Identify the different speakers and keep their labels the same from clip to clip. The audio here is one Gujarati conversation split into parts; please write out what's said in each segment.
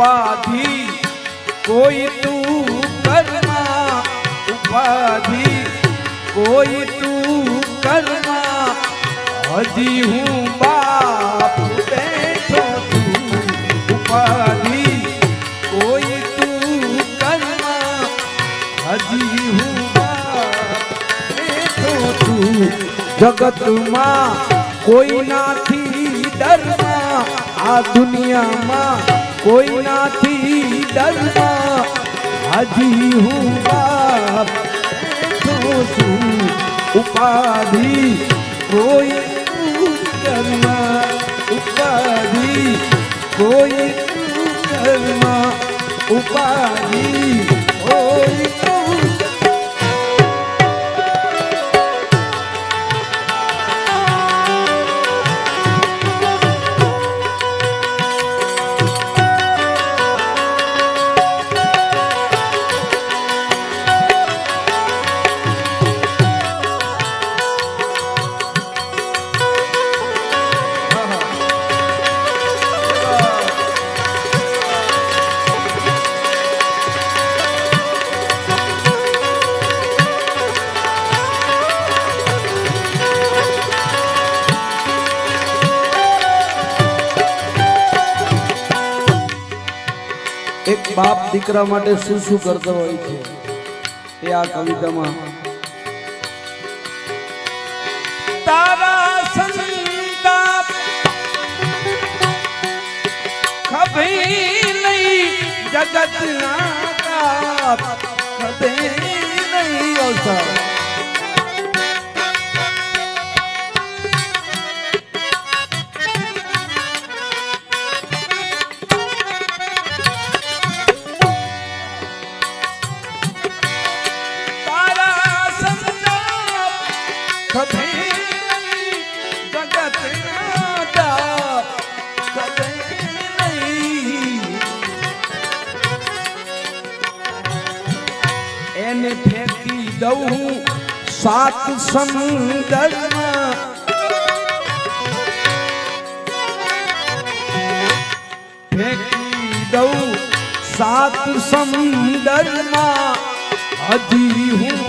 Speaker 1: ઉપાધિ કોઈ તું કરના ઉપાધિ કોઈ તું કરના હજી હું બાપ બેઠો છું ઉપાધિ કોઈ તું કરના હજી હું બાપ બેઠો છું જગતમાં કોઈ નાથી ડરમાં આ દુનિયામાં કોઈ નાથી ડરમાં હજી હું બાપ. બેઠો છું ઉપાધિ? કોઈ તું કરમાં ઉપાધિ? કોઈ તું કરમાં ઉપાધિ? બાપ દીકરા માટે શું શું કરતો હોય છે? એ આ કવિતામાં. તારા સંતા ખભી નહીં જગત ના કભી નહીં અવસર એને ફેંકી દઉં સાત સમંદરમાં ફેંકી દઉં સાત સમંદરમાં હજી હું.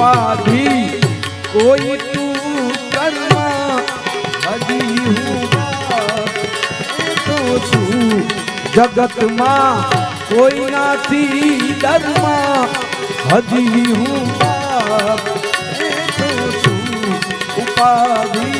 Speaker 1: ઉપાધિ કોઈ તું કરમાં હજી હું છું જગતમાં કોઈ નાથી ડરમાં હજી હું છું ઉપાધિ